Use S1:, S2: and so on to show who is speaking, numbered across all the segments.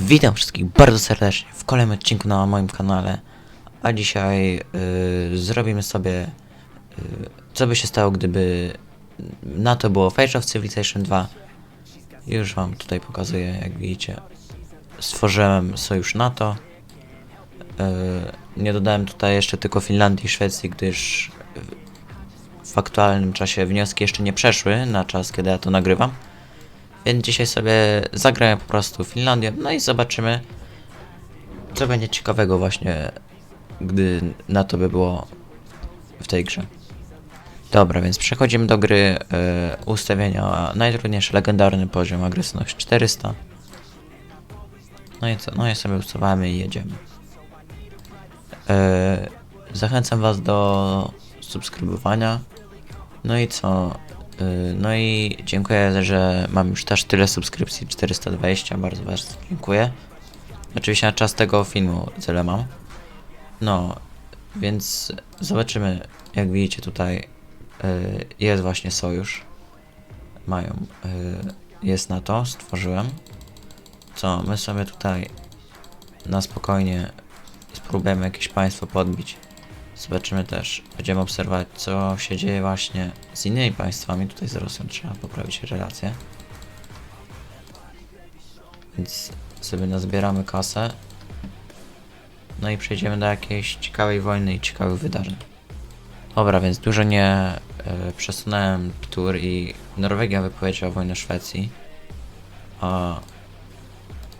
S1: Witam wszystkich bardzo serdecznie w kolejnym odcinku na moim kanale. A dzisiaj y, zrobimy sobie y, co by się stało gdyby NATO było w Age of Civilization 2. Już wam tutaj pokazuję, jak widzicie. Stworzyłem sojusz NATO. Y, nie dodałem tutaj jeszcze tylko Finlandii i Szwecji, gdyż w aktualnym czasie wnioski jeszcze nie przeszły na czas, kiedy ja to nagrywam. Więc dzisiaj sobie zagraję po prostu Finlandię, no i zobaczymy, co będzie ciekawego właśnie, gdy na to by było w tej grze. Dobra, więc przechodzimy do gry e, ustawienia najtrudniejszy legendarny poziom agresywność 400. No i co? No i sobie ustawamy i jedziemy. E, zachęcam Was do subskrybowania. No i co? Y, No i dziękuję, że mam już też tyle subskrypcji, 420, bardzo bardzo dziękuję. Oczywiście na czas tego filmu tyle mam. No, więc zobaczymy, jak widzicie tutaj y, jest właśnie sojusz. Mają, y, jest na to, stworzyłem. Co, my sobie tutaj na spokojnie spróbujemy jakieś państwo podbić. Zobaczymy też, będziemy obserwować co się dzieje właśnie z innymi państwami. Tutaj z Rosją trzeba poprawić relacje. Więc sobie nazbieramy kasę. No i przejdziemy do jakiejś ciekawej wojny i ciekawych wydarzeń. Dobra, więc dużo nie e, przesunąłem tur i Norwegia wypowiedziała wojnę Szwecji. A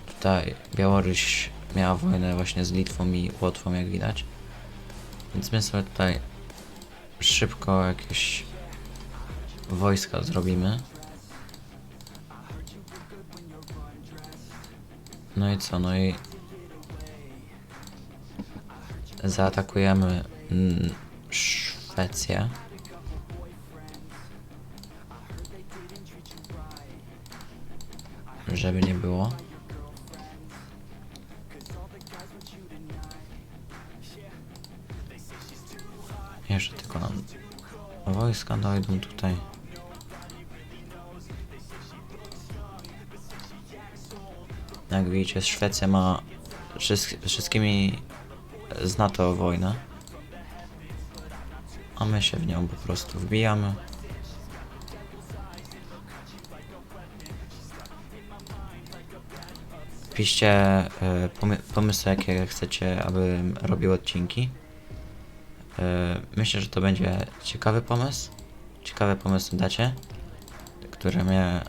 S1: tutaj Białoruś miała wojnę właśnie z Litwą i Łotwą, jak widać. Więc my sobie tutaj szybko jakieś wojska zrobimy. No i co? No i zaatakujemy mm, Szwecję. Żeby nie było. Jeszcze tylko nam wojska dojdą tutaj. Jak widzicie, Szwecja ma wszystk- wszystkimi z NATO wojnę. A my się w nią po prostu wbijamy. Piszcie pomy- pomysły, jakie chcecie, abym robił odcinki. E, Myślę, że to będzie ciekawy pomysł. Ciekawe pomysły dacie, które mnie, e,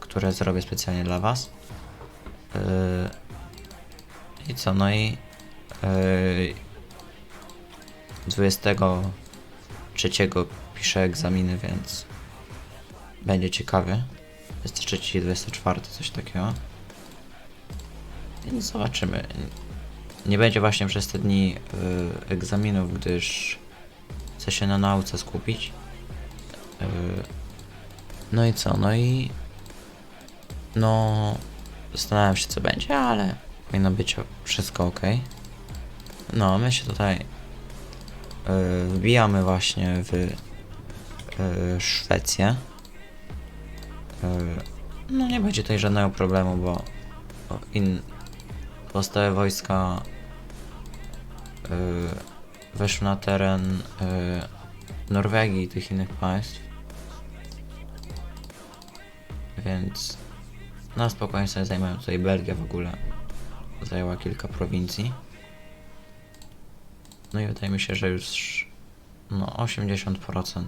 S1: które zrobię specjalnie dla was. E, I co, no i e, 23 piszę egzaminy, więc będzie ciekawy. 23 i 24 coś takiego. Więc zobaczymy. Nie będzie właśnie przez te dni y, egzaminów, gdyż chcę się na nauce skupić. Y, no i co? No i no zastanawiam się co będzie, ale powinno być wszystko ok. No, my się tutaj y, wbijamy właśnie w y, Szwecję. Y, no nie będzie tutaj żadnego problemu, bo bo in, pozostałe wojska y, weszły na teren y, Norwegii i tych innych państw. Więc na spokojnie sobie zajmują tutaj Belgia w ogóle. Zajęła kilka prowincji. No i wydaje mi się, że już no 80%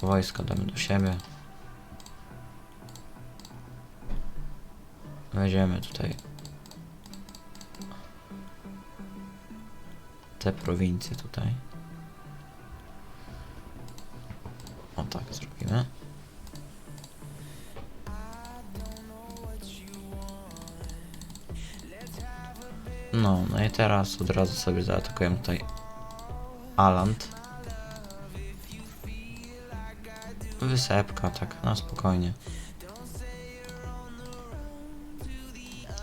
S1: wojska damy do siebie. Weźmiemy tutaj te prowincje tutaj. O tak zrobimy. No, no i teraz od razu sobie zaatakujemy tutaj Aland. Wysepka, tak, na spokojnie.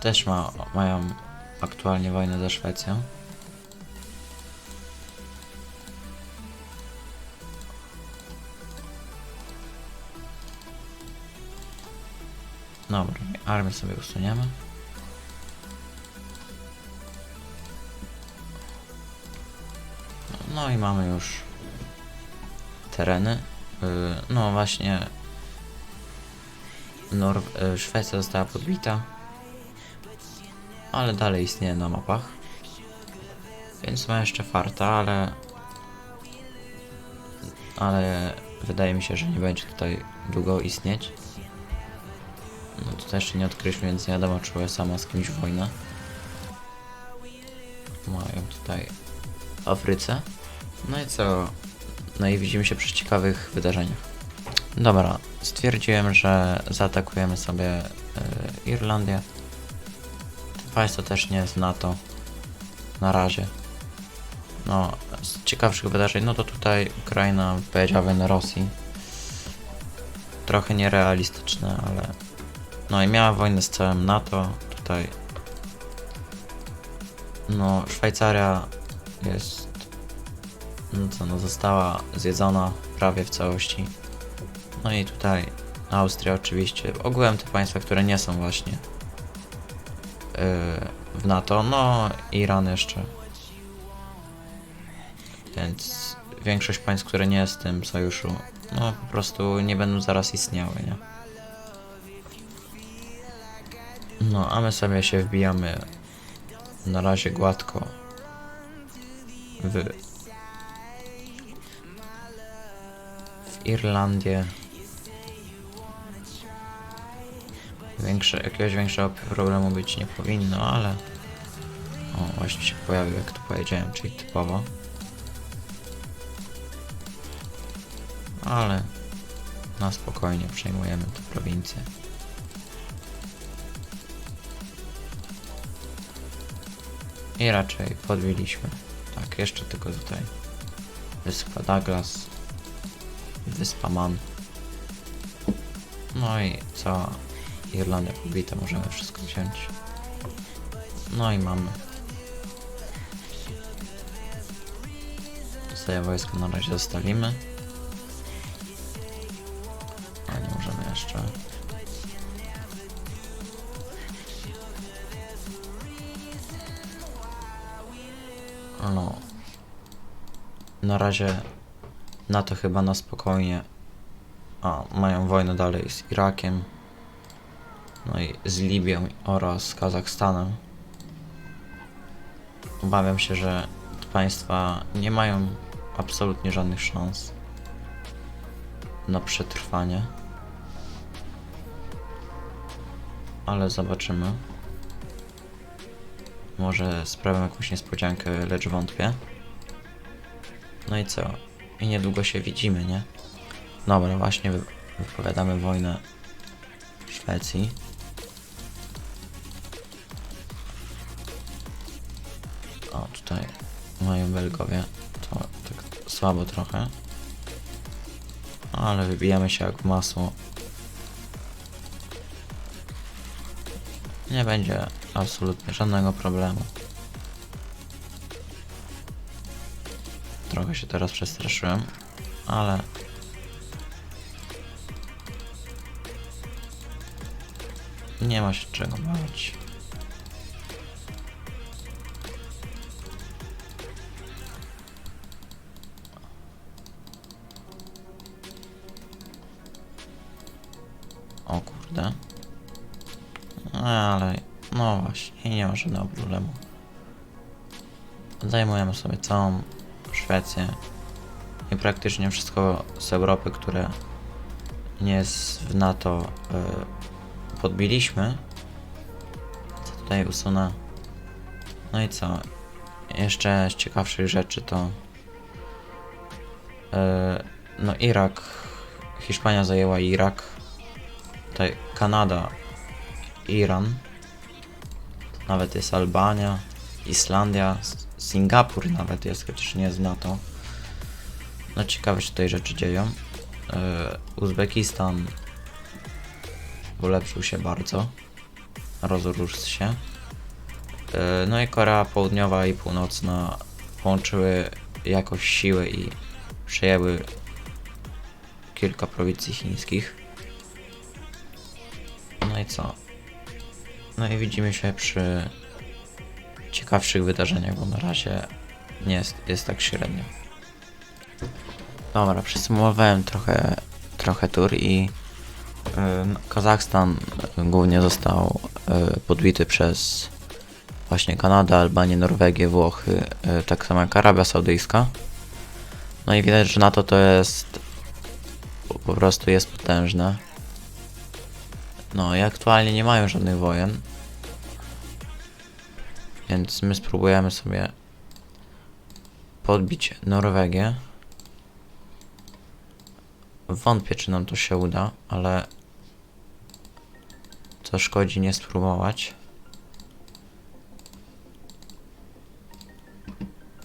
S1: Też ma, mają aktualnie wojnę ze Szwecją. Dobra, armię sobie usuniemy. No i mamy już tereny. Yy, No właśnie Nor y, Szwecja została podbita, ale dalej istnieje na mapach. Więc ma jeszcze farta, ale ale wydaje mi się, że nie będzie tutaj długo istnieć. Tutaj jeszcze nie odkryliśmy, więc nie wiadomo, czy USA ma z kimś wojnę. Mają tutaj Afryce. No i co? No i widzimy się przy ciekawych wydarzeniach. Dobra, stwierdziłem, że zaatakujemy sobie y, Irlandię. Państwo też nie jest NATO. Na razie. No, z ciekawszych wydarzeń, no to tutaj Ukraina powiedziała wojnę Rosji. Trochę nierealistyczne, ale... No i miała wojnę z całym NATO. Tutaj... No, Szwajcaria jest... No co, no została zjedzona prawie w całości. No i tutaj Austria oczywiście. Ogółem te państwa, które nie są właśnie yy, w NATO. No, Iran jeszcze. Więc większość państw, które nie jest w tym sojuszu, no po prostu nie będą zaraz istniały, nie? No, a my sobie się wbijamy na razie gładko w, w Irlandię. Większe, jakiegoś większego problemu być nie powinno, ale o, właśnie się pojawił, jak tu powiedziałem, czyli typowo. Ale na spokojnie przejmujemy tę prowincję. I raczej podbiliśmy. Tak, jeszcze tylko tutaj. Wyspa Douglas. Wyspa Man. No i cała Irlandia pobita, możemy wszystko wziąć. No i mamy. Sobie wojsko na razie zostawimy. Na razie na to chyba na spokojnie. A, mają wojnę dalej z Irakiem. No i z Libią oraz Kazachstanem. Obawiam się, że państwa nie mają absolutnie żadnych szans na przetrwanie. Ale zobaczymy. Może sprawię jakąś niespodziankę, lecz wątpię. No i co? I niedługo się widzimy, nie? Dobra, właśnie wy wypowiadamy wojnę Szwecji. O, tutaj mają Belgowie. To tak słabo trochę. Ale wybijamy się jak masło. Nie będzie absolutnie żadnego problemu. Trochę się teraz przestraszyłem, ale nie ma się czego bać. O kurde. Ale no właśnie, nie ma żadnego problemu. Zajmujemy sobie całą Szwecję i praktycznie wszystko z Europy, które nie jest w NATO, y, podbiliśmy. Co tutaj usunę? No i co? Jeszcze z ciekawszych rzeczy to y, no Irak, Hiszpania zajęła Irak, tutaj Kanada, Iran, nawet jest Albania, Islandia, Singapur nawet jest, chociaż nie w NATO. No ciekawe się tutaj rzeczy dzieją. Yy, Uzbekistan ulepszył się bardzo. Rozrósł się. Yy, no i Korea Południowa i Północna połączyły jakoś siły i przejęły kilka prowincji chińskich. No i co? No i widzimy się przy ciekawszych wydarzeniach, bo na razie nie jest, jest tak średnio. Dobra, przesumowałem trochę, trochę tur i Kazachstan głównie został yy, podbity przez właśnie Kanadę, Albanię, Norwegię, Włochy, yy, tak samo jak Arabia Saudyjska. No i widać, że NATO to jest po prostu jest potężne. No i aktualnie nie mają żadnych wojen. Więc my spróbujemy sobie podbić Norwegię. Wątpię, czy nam to się uda, ale co szkodzi nie spróbować.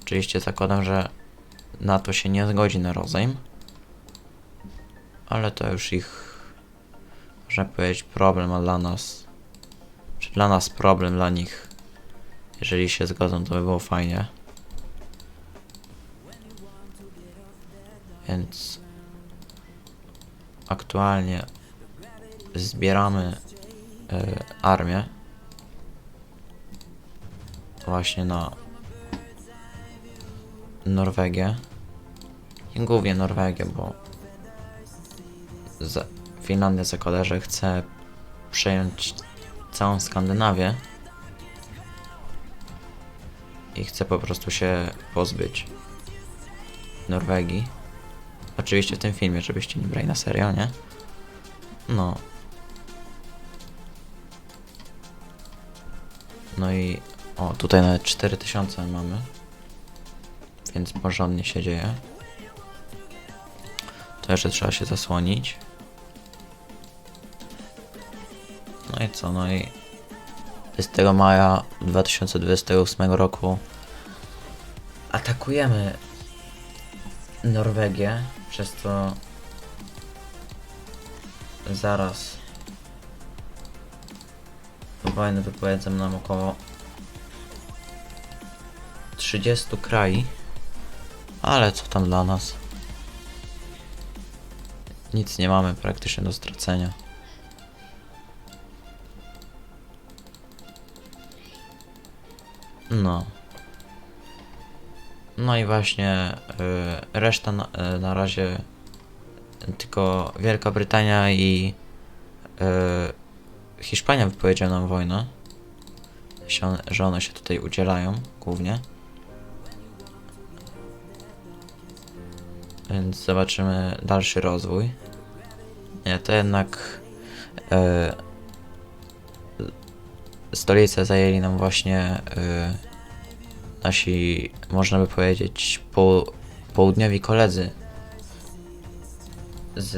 S1: Oczywiście zakładam, że NATO się nie zgodzi na rozejm. Ale to już ich, można powiedzieć, problem, a dla nas, czy dla nas problem, dla nich, jeżeli się zgodzą, to by było fajnie. Więc aktualnie zbieramy y, armię właśnie na Norwegię. I głównie Norwegię, bo Finlandia zakłada, że chce przejąć całą Skandynawię i chce po prostu się pozbyć Norwegii. Oczywiście w tym filmie, żebyście nie brali na serio, nie? No. No i o, tutaj nawet 4000 mamy. Więc porządnie się dzieje. To jeszcze trzeba się zasłonić. No i co, no i 20 maja 2028 roku atakujemy Norwegię, przez co zaraz wojnę wypowiedzą nam około 30 krajów, ale co tam dla nas? Nic nie mamy praktycznie do stracenia. No. No i właśnie y, reszta na, y, na razie tylko Wielka Brytania i y, Hiszpania wypowiedziała nam wojnę. Się że one się tutaj udzielają głównie. Więc zobaczymy dalszy rozwój. Nie, to jednak e, stolicę zajęli nam właśnie e, nasi, można by powiedzieć, po, południowi koledzy z,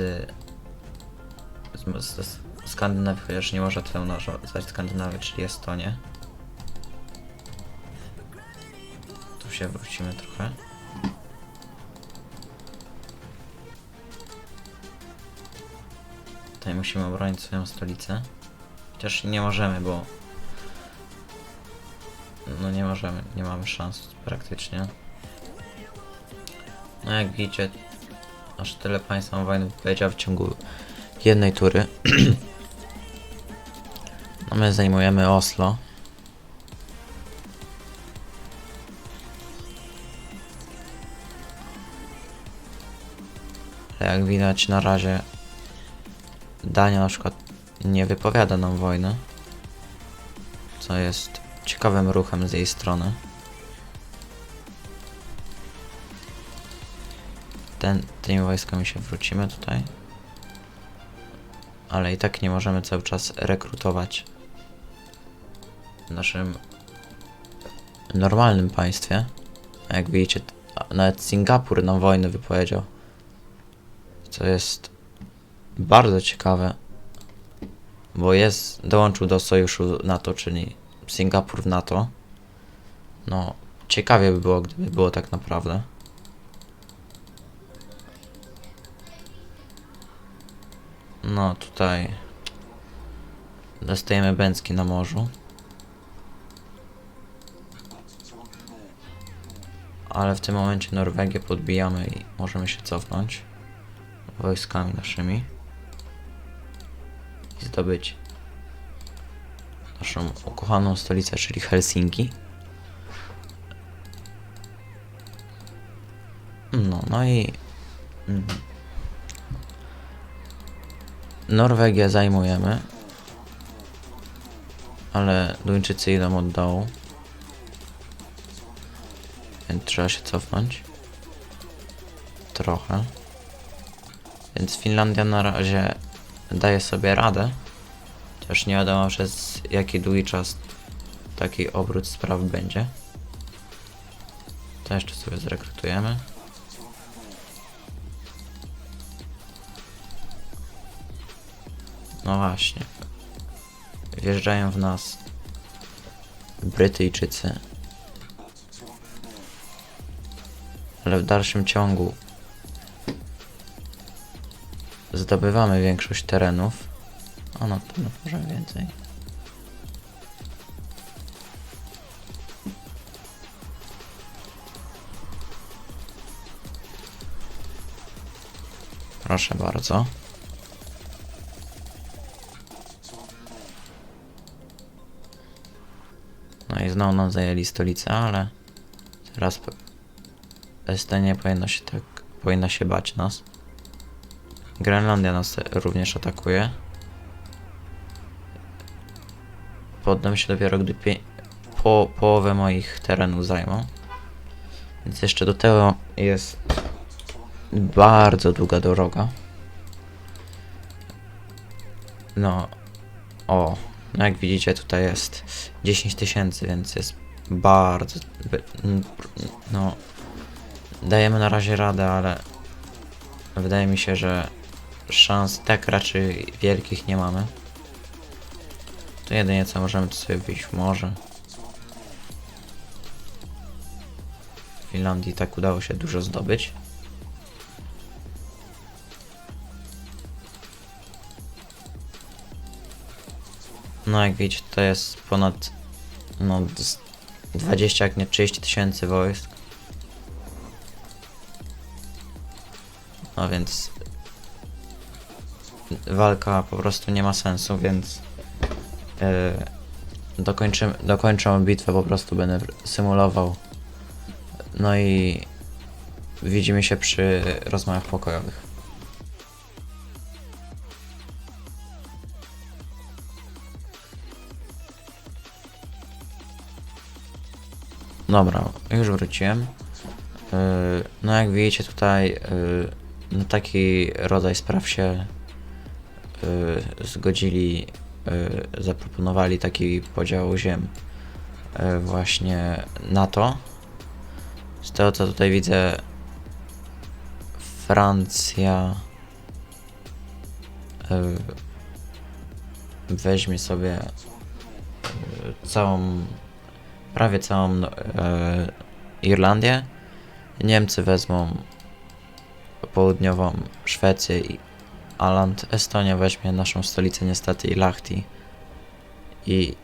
S1: z, z, z Skandynawii, chociaż nie można tutaj nazwać Skandynawii, czyli Estonię. Tu się wrócimy trochę. Tutaj musimy obronić swoją stolicę. Chociaż nie możemy, bo... No nie możemy, nie mamy szans praktycznie. No jak widzicie, aż tyle państwa wojny wypowiedział w ciągu jednej tury. no my zajmujemy Oslo. Ale jak widać na razie Dania na przykład nie wypowiada nam wojny, co jest ciekawym ruchem z jej strony. Ten, tymi wojskami się wrócimy tutaj. Ale i tak nie możemy cały czas rekrutować w naszym normalnym państwie. A Jak widzicie, nawet Singapur nam wojnę wypowiedział. Co jest bardzo ciekawe, bo jest, dołączył do sojuszu NATO, czyli Singapur w NATO. No, ciekawie by było, gdyby było tak naprawdę. No, tutaj dostajemy Bęcki na morzu. Ale w tym momencie Norwegię podbijamy i możemy się cofnąć wojskami naszymi i zdobyć naszą ukochaną stolicę, czyli Helsinki. No, no i mm, Norwegię zajmujemy, ale Duńczycy idą od dołu, więc trzeba się cofnąć trochę. Więc Finlandia na razie daje sobie radę. Też nie wiadomo przez jaki długi czas taki obrót spraw będzie. To jeszcze sobie zrekrutujemy. No właśnie. Wjeżdżają w nas Brytyjczycy. Ale w dalszym ciągu zdobywamy większość terenów. O no, może więcej. Proszę bardzo. No i znowu nam zajęli stolicę, ale teraz po- Estonia powinno się tak, powinna się bać nas. Grenlandia nas również atakuje. Poddam się dopiero, gdy po, połowę moich terenów zajmą. Więc jeszcze do tego jest bardzo długa droga. No, o, no jak widzicie tutaj jest 10 tysięcy, więc jest bardzo, no, dajemy na razie radę, ale wydaje mi się, że szans tak raczej wielkich nie mamy. To jedynie co możemy to sobie wyjść w morze. W Finlandii tak udało się dużo zdobyć. No jak widzicie to jest ponad no z 20 jak nie 30 tysięcy wojsk. No więc walka po prostu nie ma sensu, więc yy, dokończymy, dokończę bitwę, po prostu będę symulował. No i widzimy się przy rozmowach pokojowych. Dobra, już wróciłem. Yy, No jak widzicie tutaj yy, na taki rodzaj spraw się zgodzili, zaproponowali taki podział ziem yy, właśnie NATO. Z tego co tutaj widzę Francja yy, weźmie sobie całą prawie całą Irlandię. Niemcy wezmą południową Szwecję i Aland. Estonia weźmie naszą stolicę niestety i Lahti. I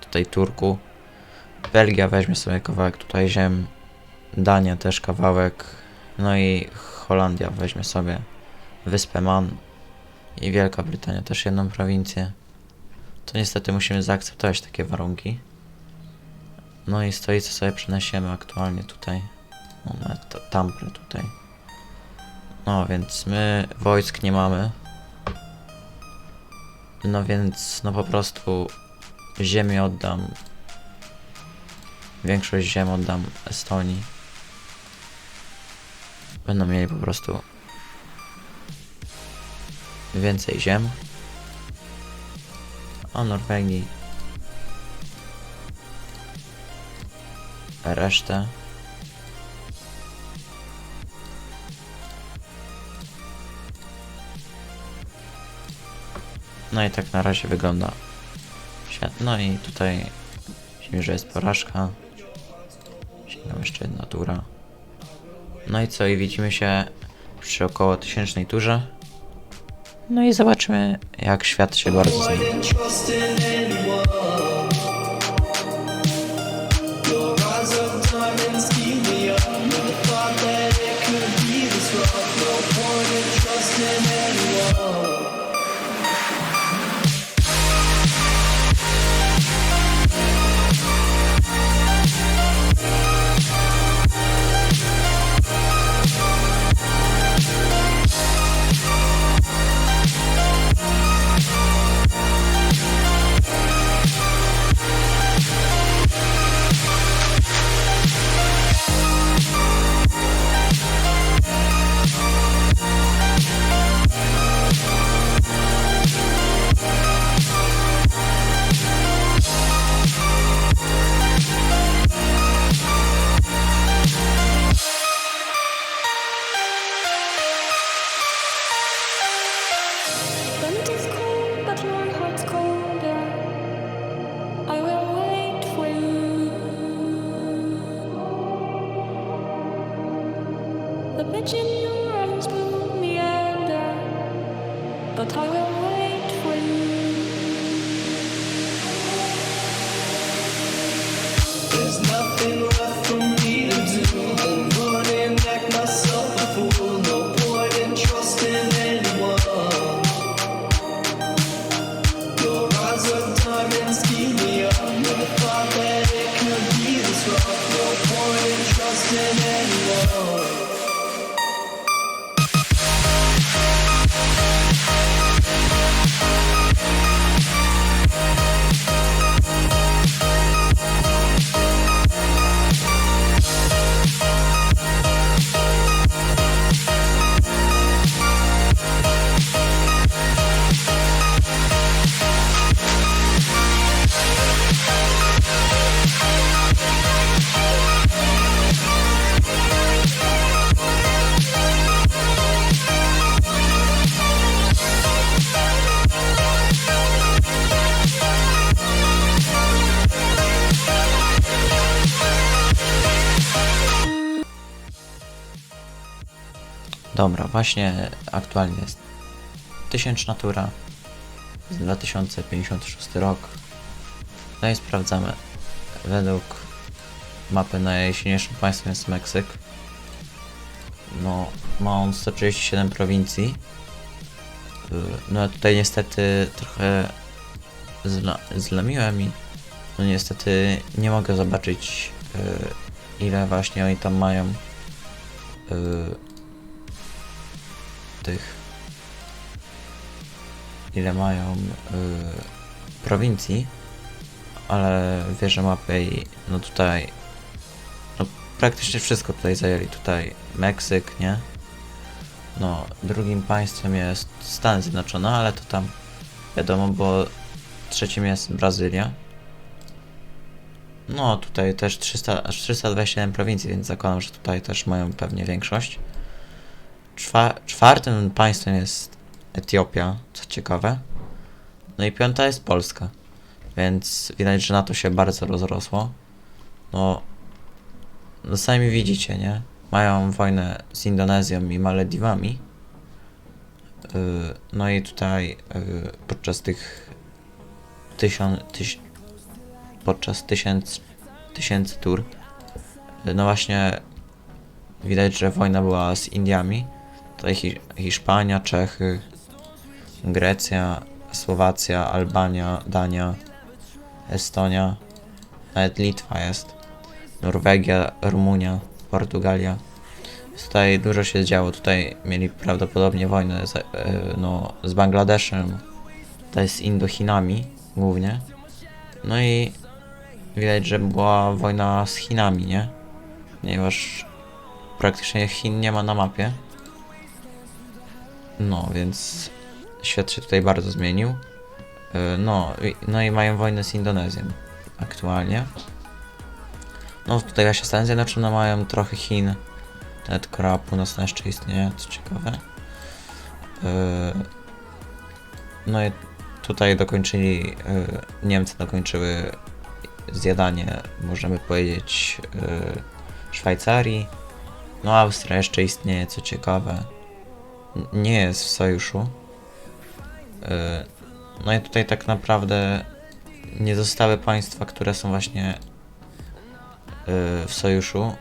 S1: tutaj Turku. Belgia weźmie sobie kawałek tutaj ziem. Dania też kawałek. No i Holandia weźmie sobie wyspę Man. I Wielka Brytania też jedną prowincję. To niestety musimy zaakceptować takie warunki. No i stolicę sobie przeniesiemy aktualnie tutaj. Nawet ta- Tampere tutaj. No więc my wojsk nie mamy. No więc no po prostu ziemię oddam. Większość ziem oddam Estonii. Będą mieli po prostu więcej ziem. A Norwegii resztę. No i tak na razie wygląda. No i tutaj widzimy, że jest porażka. Sięgam jeszcze jedna tura. No i co? I widzimy się przy około tysięcznej turze. No i zobaczymy, jak świat się bardzo zmieni.
S2: lost in the
S1: Dobra, właśnie aktualnie jest tysięczna tura, jest 2056 rok. No i sprawdzamy. Według mapy najsilniejszym państwem jest Meksyk. No, ma on 137 prowincji. Y, No tutaj niestety trochę zla, zlamiłem i no niestety nie mogę zobaczyć y, ile właśnie oni tam mają y, tych ile mają y, prowincji, ale wierzę mapy i no tutaj no praktycznie wszystko tutaj zajęli. Tutaj Meksyk, nie? No, drugim państwem jest Stany Zjednoczone, ale to tam wiadomo, bo trzecim jest Brazylia. No, tutaj też 300, aż 327 prowincji, więc zakładam, że tutaj też mają pewnie większość. Czwa, czwartym państwem jest Etiopia, co ciekawe. No i piąta jest Polska. Więc widać, że NATO się bardzo rozrosło. No, no sami widzicie, nie? Mają wojnę z Indonezją i Malediwami. Yy, no i tutaj yy, podczas tych tysiąc, tyś, podczas tysięcy, tysięcy tur yy, no właśnie widać, że wojna była z Indiami. Tutaj Hi Hiszpania, Czechy, Grecja, Słowacja, Albania, Dania, Estonia, nawet Litwa jest, Norwegia, Rumunia, Portugalia. Tutaj dużo się działo. Tutaj mieli prawdopodobnie wojnę z, e, no, z Bangladeszem, tutaj z Indochinami głównie. No i widać, że była wojna z Chinami, nie? Ponieważ praktycznie Chin nie ma na mapie. No, więc świat się tutaj bardzo zmienił. Yy, No, no i mają wojnę z Indonezją aktualnie. No, tutaj właśnie Stany Zjednoczone mają trochę Chin. Nawet Korea Północna jeszcze istnieje, co ciekawe. Yy, No i tutaj dokończyli, yy, Niemcy dokończyły zjadanie, możemy powiedzieć, Szwajcarii. No, Austria jeszcze istnieje, co ciekawe. Nie jest w sojuszu. Yy, No i tutaj tak naprawdę nie zostały państwa, które są właśnie yy, w sojuszu.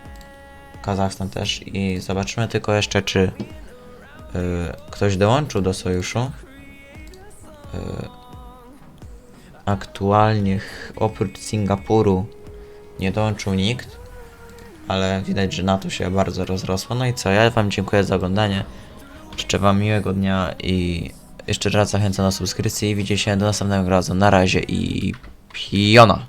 S1: Kazachstan też i zobaczymy tylko jeszcze, czy yy, ktoś dołączył do sojuszu. Aktualnie oprócz Singapuru nie dołączył nikt, ale widać, że NATO się bardzo rozrosło. No i co, ja Wam dziękuję za oglądanie. Życzę Wam miłego dnia i jeszcze raz zachęcam do subskrypcji i widzimy się do następnego razu. Na razie i piona!